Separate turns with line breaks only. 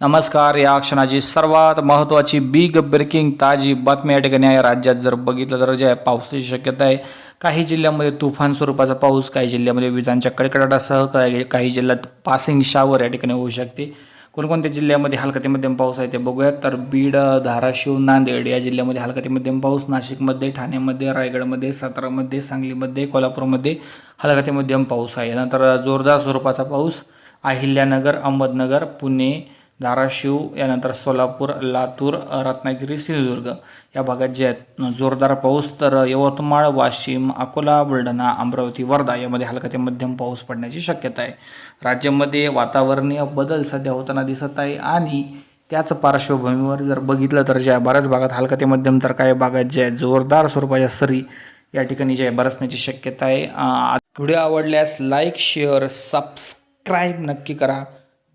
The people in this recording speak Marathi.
नमस्कार या क्षणाची सर्वात महत्त्वाची बिग ब्रेकिंग ताजी बातमी या ठिकाणी आहे. राज्यात जर बघितलं तर जे आहे पावसाची शक्यता आहे काही जिल्ह्यामध्ये तुफान स्वरूपाचा पाऊस काही जिल्ह्यामध्ये विजांच्या कडकडाटासह काही काही जिल्ह्यात पासिंग शावर या ठिकाणी होऊ शकते. कोणकोणत्या जिल्ह्यामध्ये हलका ते मध्यम पाऊस आहे ते बघूयात. तर बीड धाराशिव नांदेड या जिल्ह्यामध्ये हलका ते मध्यम पाऊस नाशिकमध्ये ठाण्यामध्ये रायगडमध्ये सातारामध्ये सांगलीमध्ये कोल्हापूरमध्ये हलका ते मध्यम पाऊस आहे. नंतर जोरदार स्वरूपाचा पाऊस अहिल्यानगर अहमदनगर पुणे धाराशिव यानंतर सोलापूर लातूर रत्नागिरी सिंधुदुर्ग. या भागात जे आहेत जोरदार पाऊस तर यवतमाळ वाशिम अकोला बुलढाणा अमरावती वर्धा यामध्ये हलका ते मध्यम पाऊस पडण्याची शक्यता आहे. राज्यामध्ये वातावरणीय बदल सध्या होताना दिसत आहे आणि त्याच पार्श्वभूमीवर जर बघितलं तर ज्या बऱ्याच भागात हलका ते मध्यम तर काही भागात जे आहे जोरदार स्वरूपाच्या सरी या ठिकाणी जे आहे बरसण्याची शक्यता आहे. व्हिडिओ आवडल्यास लाईक शेअर सबस्क्राईब नक्की करा.